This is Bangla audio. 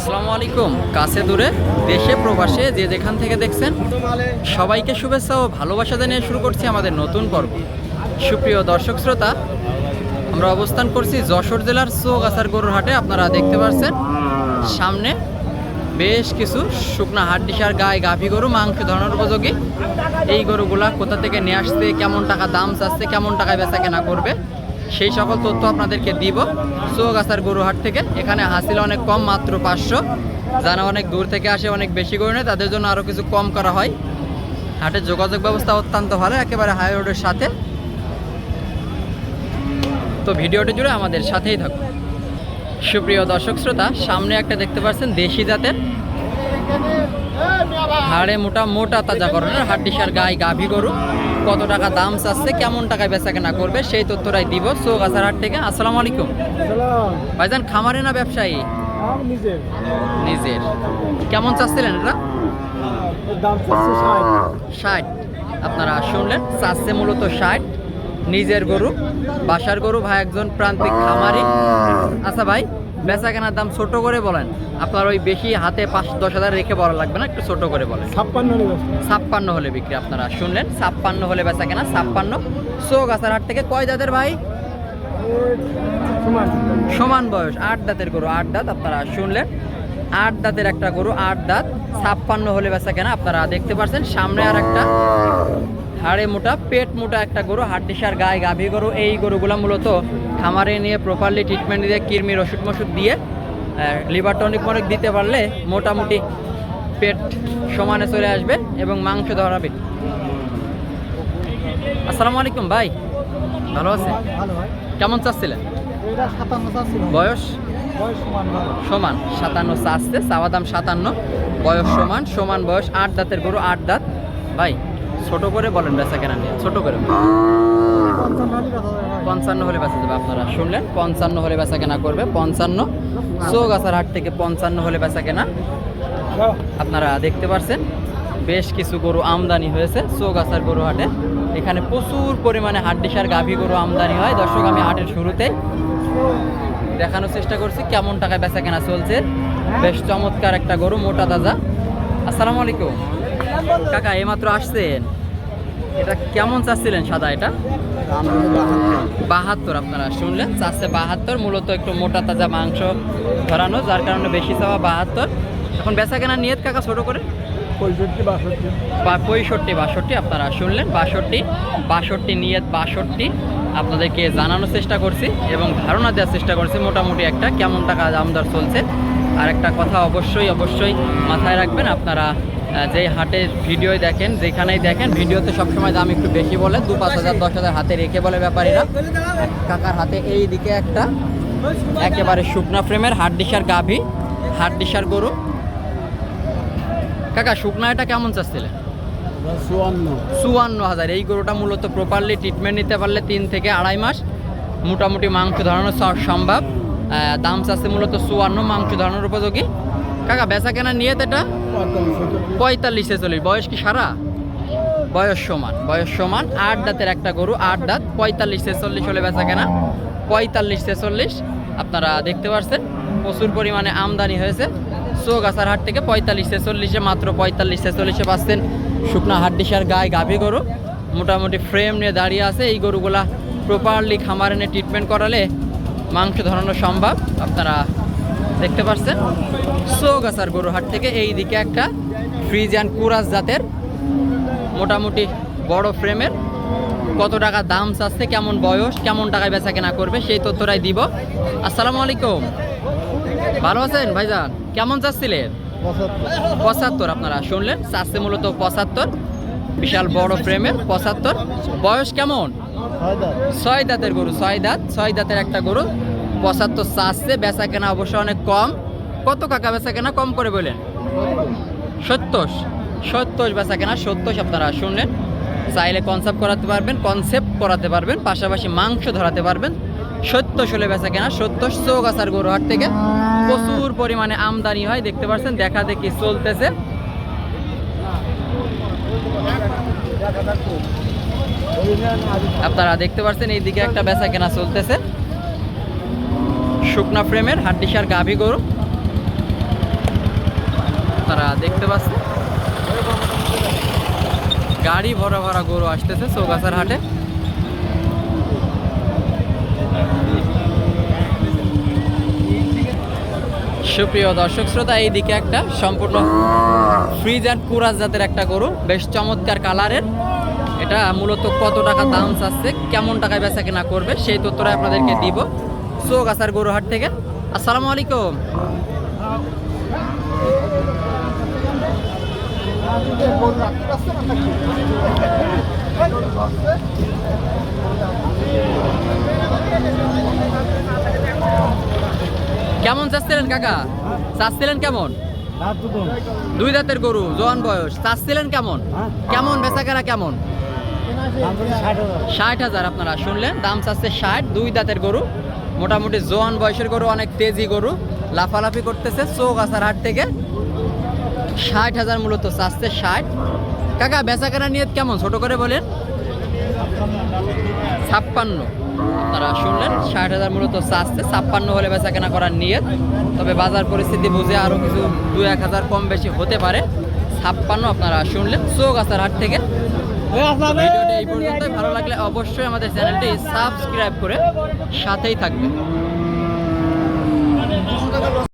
আসসালামু আলাইকুম। কাছে দূরে, দেশে, প্রবাসে, যে যেখান থেকে দেখছেন, সবাইকে শুভেচ্ছা ও ভালোবাসা জানিয়ে শুরু করছি আমাদের নতুন পর্ব। সুপ্রিয় দর্শক শ্রোতা, আমরা অবস্থান করছি যশোর জেলার চৌগাছার গরুর হাটে আপনারা দেখতে পাচ্ছেন সামনে বেশ কিছু শুকনা হাড্ডিসার গায়ে গাভী গরু, মাংস ধরানোর উপযোগী। এই গরুগুলা কোথা থেকে নিয়ে আসছে, কেমন টাকা দাম চাচ্ছে, কেমন টাকায় বেচা কেনা করবে সেই সকল তথ্য আপনাদেরকে দিব। চৌগাছার গরু হাট থেকে। এখানে হাসিল অনেক কম, মাত্র পাঁচশো। যারা অনেক দূর থেকে আসে, অনেক বেশি করে নেয়, তাদের জন্য আরও কিছু কম করা হয়। হাটের যোগাযোগ ব্যবস্থা অত্যন্ত ভালো, একেবারে হাই রোডের সাথে। তো ভিডিওটি জুড়ে আমাদের সাথেই থাকুন। সুপ্রিয় দর্শক শ্রোতা, সামনে একটা দেখতে পাচ্ছেন দেশি জাতের হাড়ে মোটা মোটা তাজা করণের হাড্ডিসার গায়ে গাভী গরু। কত টাকা দাম চাচ্ছে কেমন টাকায় বেচা কেনা করবে সেই তথ্যটাই দিব চৌগাছার হাট থেকে। আসসালামু আলাইকুম। ভাইজান খামারে না ব্যবসায়ী? নিজের। কেমন চাচ্ছিলেন এটা? ষাট। ষাট। আপনারা শুনলেন চাচ্ছে মূলত ষাট। নিজের গরু বাসার গরু ভাই একজন প্রান্তিক খামারি। আচ্ছা ভাই বেচা কেনার দাম ছোট করে বলেন আপনার ওই বেশি হাতে পাঁচ দশ হাজার রেখে বলা লাগবে না একটু ছোট করে বলেন। ছাপ্পান্ন ছাপ্পান্ন হলে বিক্রি আপনারা শুনলেন? ছাপ্পান্ন হলে বেচা কেনা ছাপ্পান্ন চৌগাছার হাট থেকে কয় দাঁতের ভাই? সমান। সমান বয়স আট দাঁতের গরু আট দাঁত আপনারা শুনলেন? আট দাঁতের একটা গরু আট দাঁত। ছাপ্পান্ন হলে বেচা কেনা আপনারা দেখতে পাচ্ছেন সামনে আর একটা হাড়ে মোটা পেট মোটা একটা গরু হাড্ডিসার গায়ে গাভী গরু। এই গরুগুলো মূলত খামারে নিয়ে প্রপারলি ট্রিটমেন্ট দিয়ে কৃমির ওষুধ মশুদ দিয়ে লিভার টনিক মনিক দিতে পারলে মোটামুটি পেট সমানে চলে আসবে এবং মাংস ধরাবে আসসালামু আলাইকুম ভাই। ভালো আছে কেমন চাচ্ছিলেন? বয়স? সমান সাতান্ন চাচ্ছে চাওয়া দাম সাতান্ন বয়স সমান সমান বয়স আট দাঁতের গরু আট দাঁত। ভাই ছোট করে বলেন বেচা কেনা নিয়ে, ছোট করে। পঞ্চান্ন হলে বেচা যাবে আপনারা। শুনলেন? পঞ্চান্ন হলে বেচা কেনা করবে, পঞ্চান্ন। চৌগাছার হাট থেকে পঞ্চান্ন হলে বেচা কেনা। আপনারা দেখতে পাচ্ছেন বেশ কিছু গরু আমদানি হয়েছে চৌগাছার গরু হাটে। এখানে প্রচুর পরিমাণে হাড্ডিসার গাভী গরু আমদানি হয়। দর্শক, আমি হাটের শুরুতে দেখানোর চেষ্টা করছি কেমন টাকায় বেচা কেনা চলছে। বেশ চমৎকার একটা গরু, মোটা তাজা। আসসালামু আলাইকুম। কাকা এইমাত্র আসছেন। এটা কেমন চাচ্ছিলেন সাদা এটা? বাহাত্তর আপনারা শুনলেন চাচ্ছে বাহাত্তর মূলত একটু মোটা তাজা মাংস ধরানো যার কারণে বেশি চাওয়া বাহাত্তর। এখন বেচা কেনা নিয়ত কাকা ছোট করে? পঁয়ষট্টি বাষট্টি। বা পঁয়ষট্টি বাষট্টি আপনারা শুনলেন বাষট্টি বাষট্টি নিয়ত বাষট্টি। আপনাদেরকে জানানোর চেষ্টা করছি এবং ধারণা দেওয়ার চেষ্টা করছি মোটামুটি একটা কেমন টাকা দামদার চলছে। আর একটা কথা অবশ্যই অবশ্যই মাথায় রাখবেন আপনারা যেই হাটের ভিডিও দেখেন যেখানেই দেখেন ভিডিওতে সবসময় দাম একটু বেশি বলে দু পাঁচ হাজার দশ হাজার হাতে রেখে বলে ব্যাপারীরা কাকার হাতে এই দিকে একটা একেবারে শুকনা ফ্রেমের হাড্ডিসার গাভী হাড্ডিসার গরু। কাকা শুকনা এটা কেমন চাচ্ছিলেন চুয়ান্ন। চুয়ান্ন হাজার। এই গরুটা মূলত প্রপারলি ট্রিটমেন্ট নিতে পারলে তিন থেকে আড়াই মাস মোটামুটি মাংস ধরানো সম্ভব। দাম চাচ্ছে মূলত চুয়ান্ন, মাংস ধরানোর উপযোগী। কাকা, বেচা কেনা নিয়ে এটা? পঁয়তাল্লিশ ছেচল্লিশ বয়স কি সারা? বয়স সমান বয়স সমান। আট দাঁতের একটা গরু, আট দাঁত, পঁয়তাল্লিশ ছেচল্লিশ হলে বেচা কেনা। পঁয়তাল্লিশ ছেচল্লিশ আপনারা দেখতে পাচ্ছেন প্রচুর পরিমাণে আমদানি হয়েছে। চৌগাছার হাট থেকে পঁয়তাল্লিশ ছেচল্লিশে মাত্র পঁয়তাল্লিশ ছেচল্লিশে পাচ্ছেন শুকনা হাড্ডিসার গায়ে গাভী গরু। মোটামুটি ফ্রেম নিয়ে দাঁড়িয়ে আছে। এই গরুগুলা প্রপারলি খামার এনে ট্রিটমেন্ট করালে মাংস ধরানো সম্ভব, আপনারা দেখতে পাচ্ছেন চৌগাছার গরু হাট থেকে এই দিকে একটা ফ্রিজ অ্যান্ড কুরাস জাতের মোটামুটি বড় ফ্রেমের। কত টাকা দাম চাচ্ছে, কেমন বয়স, কেমন টাকায় বেচা কেনা করবে, সেই তথ্যটাই দিব। আসসালামু আলাইকুম। ভালো আছেন ভাইজান? কেমন চাচ্ছিলেন? পঁচাত্তর আপনারা শুনলেন, চাচ্ছে মূলত পঁচাত্তর। বিশাল বড় ফ্রেমের পঁচাত্তর। বয়স কেমন? ছয় দাঁতের গরু, ছয় দাঁত, ছয় দাঁতের একটা গরু। পঁচাত্তর চাচ্ছে বেচা কেনা অবশ্য অনেক কম। কত কাকা বেচা কেনা? কম করে বলেন। সত্তর। সত্তর বেচা কেনা, সত্তর আপনারা শুনলেন। চাইলে কনসেপ্ট করাতে পারবেন কনসেপ্ট করাতে পারবেন, পাশাপাশি মাংস ধরাতে পারবেন। সত্তর ষোলো বেচা কেনা, সত্তর চৌগাছার গরুহাট থেকে। প্রচুর পরিমাণে আমদানি হয়, দেখতে পাচ্ছেন, দেখা দেখি চলতেছে। আপনারা দেখতে পাচ্ছেন এইদিকে একটা বেচা কেনা চলতেছে। শুকনা ফ্রেমের হাড্ডিসার গাভী গরু। আপনারা দেখতে পাচ্ছেন। গাড়ি ভরা ভরা গরু আসতেছে চৌগাছার হাটে। সুপ্রিয় দর্শক শ্রোতা এইদিকে একটা সম্পূর্ণ ফ্রিজ অ্যান্ড কুরাস জাতের একটা গরু, বেশ চমৎকার কালারের। এটা মূলত কত টাকা দাম চাচ্ছে কেমন টাকায় বেচা কেনা করবে সেই তথ্যটা আপনাদেরকে দিব। চৌগাছার গরু হাট থেকে। আসসালামু আলাইকুম। কেমন চাচ্ছিলেন কাকা? চাচ্ছিলেন কেমন? দুই দাঁতের গরু জোয়ান বয়স। চাচ্ছিলেন কেমন? হ্যাঁ। কেমন বেচা কেনা কেমন? ষাট হাজার আপনারা শুনলেন। দাম চাচ্ছে ষাট, দুই দাঁতের গরু। মোটামুটি জোয়ান বয়সের গরু, অনেক তেজি গরু। লাফালাফি করতেছে চোখ আসার হাট থেকে। ষাট হাজার মূলত চাচ্ছে ষাট। কাকা বেচা কেনা নিয়ে কেমন? ছোট করে বলেন। ছাপ্পান্ন। আপনারা শুনলেন, ষাট হাজার মূলত চাচ্ছে। ছাপ্পান্ন হলে বেচা কেনা করার নিয়ত। তবে বাজার পরিস্থিতি বুঝে আরও কিছু দু এক হাজার কম বেশি হতে পারে। ছাপ্পান্ন আপনারা শুনলেন, চোখ আসার হাট থেকে। ভিডিওটি এই পর্যন্তই। ভালো লাগলে অবশ্যই আমাদের চ্যানেলটি সাবস্ক্রাইব করে সাথেই থাকবেন